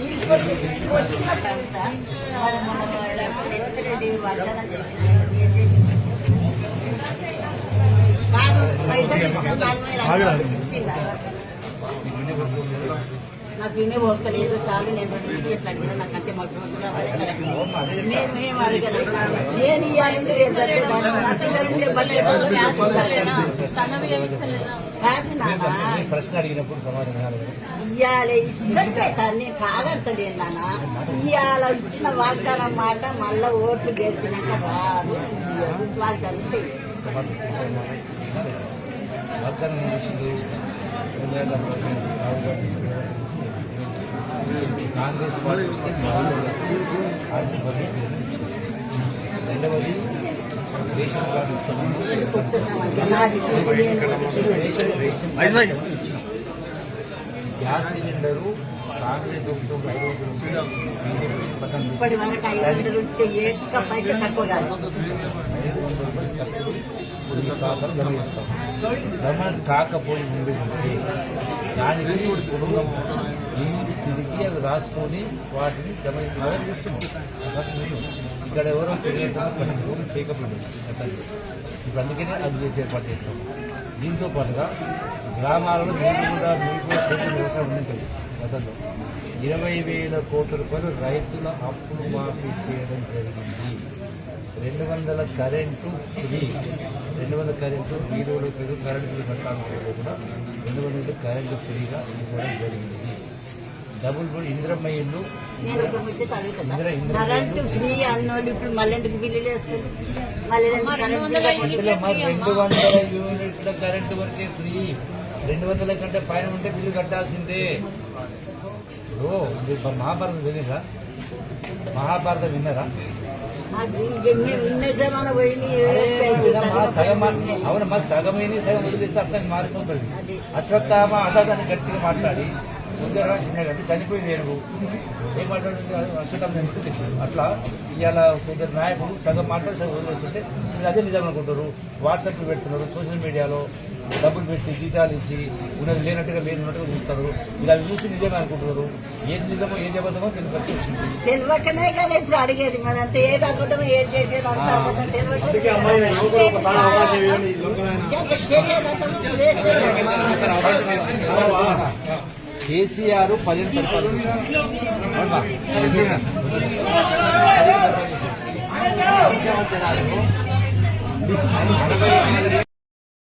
తీసుకొచ్చి మరి మన రేవంత్ వాగ్దానం చేసింది ఏం చేసింది పైసలు ఇస్తాం నాలుగు నాకు ఇన్ని ఓర్కలేదు చాలు నేను రెండు ఎట్లా అడిగినా నాకు అంతే. నేను మేము అడగలేదు. నేను ఇవ్వాలంటే నేను ఇవాళ ఇస్తారు పెట్టాలి నేను కాదంటలేదు నాన్న. ఇవాళ ఇచ్చిన వాగ్దానం మాట మళ్ళా ఓట్లు గెలిచినాక రాదు. వాగ్దానం చెయ్యరు. వాగ్దానం ఏం చేసింది రెండు వేల పదిహేను రాహుల్ గాంధీ కాంగ్రెస్ పార్టీ ఆర్థిక బడ్జెట్ రెండవది రేషన్ కార్డు ఇస్తున్నాము రేషన్ గ్యాస్ సిలిండరు కాంగ్రెస్ ప్రభుత్వం ఐదు ఇప్పటి వరకు ఐదు వందలు ఉంటే ఏక తక్కువ కాదు వందల ఖాతాలు జమ కాకపోయి ఉండి దానికి కుటుంబం దీన్ని తిరిగి అవి రాసుకొని వాటిని జమ ఇక్కడ ఎవరో తెలియకుండా కొన్ని భూమి చేయకపోయింది గతంలో. ఇప్పుడు అందుకనే అది చేసే ఏర్పాటు చేస్తాం. దీంతో పాటుగా గ్రామాలలో మీరు కూడా మీకు కూడా చేసిన వ్యవసాయం ఉంటుంది గతంలో ఇరవై వేల కోట్ల రూపాయలు రైతుల అప్పులు మాఫీ చేయడం జరిగింది. రెండు వందల కరెంటు ఫ్రీ. రెండు వందల కరెంటు వీడియోలో కరెంటు బిల్లు కూడా రెండు వందల కరెంటు ఫ్రీగా ఇవ్వడం జరిగింది. డబుల్ ఇంద్రమ్మ ఇల్లు. నేను ఒక ముచ్చట కరెంటు ఫ్రీ అన్నోళ్ళు ఇప్పుడు మళ్ళీ ఎందుకు బిల్లులు వేస్తారు మళ్ళీ ఎందుకు కరెంటు బిల్లు ఇందులో మరి రెండు వందల యూనిట్ల కరెంటు వరకే ఫ్రీ. రెండు వందల కంటే పైన ఉంటే బిల్లు కట్టాల్సిందే. ఓ ఇది మహాభారతం తెలియదా మహాభారతం విన్నారా? అది అవును మా సగమైన సగం వదిలిస్తే అర్థం మారిపోతుంది. అది. అశ్వత్థామ అదాన్ని గట్టిగా మాట్లాడి. సుందరరావు చిన్న గట్టి చనిపోయింది ఏనుగు. ఏం మాట్లాడుతుంది అశ్వత్థామ చనిపోయింది అట్లా ఇవాళ కొందరు నాయకులు సగం మాట్లాడి సగం వదిలేస్తుంటే మీరు అదే నిజం అనుకుంటారు వాట్సాప్ పెడుతున్నారు సోషల్ మీడియాలో డబ్బులు పెట్టి జీతాలు ఇచ్చి ఉన్నది లేనట్టుగా లేనట్టుగా చూస్తారు. ఇలా చూసి నిజమే అనుకుంటున్నారు. ఏది నిజమో ఏది అబద్ధమో వచ్చింది. తెలియకనే కదా ఇప్పుడు అడిగేది మరి అంత ఏది అబద్ధం ఏది చేసేది అంత అబద్ధం కేసీఆర్ పదిహేను పరిపాలన చేశారు.